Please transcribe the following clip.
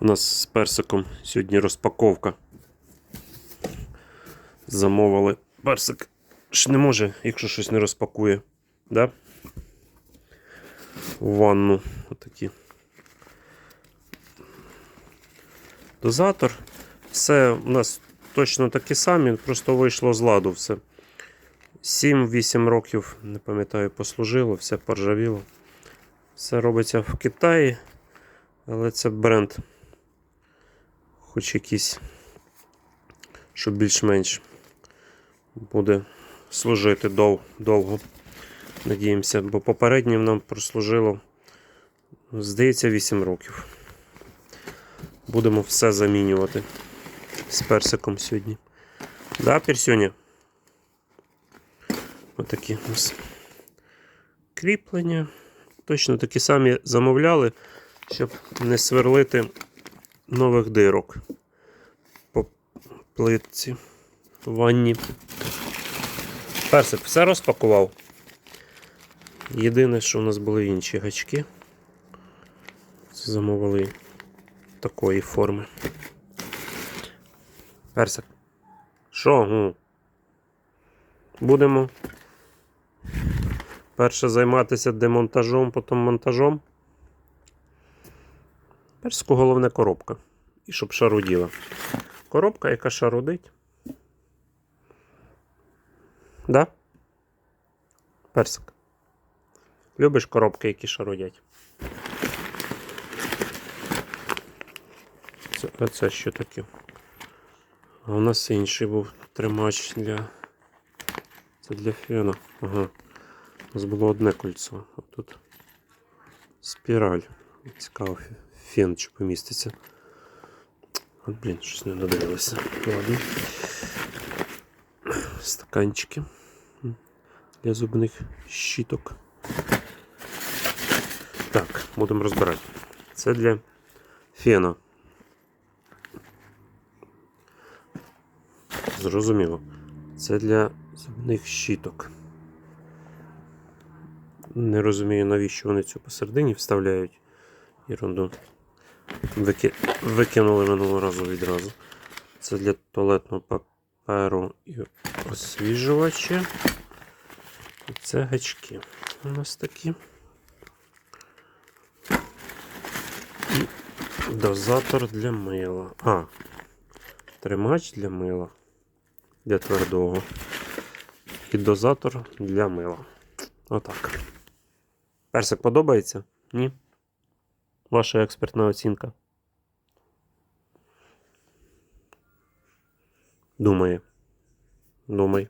У нас з персиком сьогодні розпаковка. Замовили. Персик ж не може, якщо щось не розпакує. Да? Ванну. Отакі. Дозатор. Все у нас точно такі самі, просто вийшло з ладу все. 7-8 років, не пам'ятаю, послужило, все поржавіло. Все робиться в Китаї, але це бренд. Хоч якийсь, щоб більш-менш буде служити дов, довго. Надіємося, бо попереднім нам прослужило, здається, 8 років. Будемо все замінювати з персиком сьогодні. Да, Персюня? Отакі у нас кріплення. Точно такі самі замовляли, щоб не сверлити нових дирок по плитці ванні. Персик все розпакував. Єдине, що у нас були інші гачки. Це замовили такої форми. Персик. Що? Будемо перше займатися демонтажом, потім монтажом. Персику головне коробка. І щоб шаруділа. Коробка, яка шарудить. Да? Персик. Любиш коробки, які шарудять? Це, це що таке? А у нас інший був тримач для. Це для фена. Ага. У нас було одне кольцо. А тут спіраль. Цікаво, фен чи поміститься. От, блін, щось не додивилося. Ладно. Стаканчики для зубних щіток. Так, будемо розбирати. Це для фена. Зрозуміло. Це для зубних щіток. Не розумію, навіщо вони цю посередині вставляють. Ерунду. Вики... Викинули минулого разу відразу. Це для туалетного паперу і освіжувача. І це гачки. У нас такі. І дозатор для мила. А, тримач для мила. Для твердого. І дозатор для мила. Отак. Персик подобається? Ні? Ваша експертна оцінка. Думає. Думай.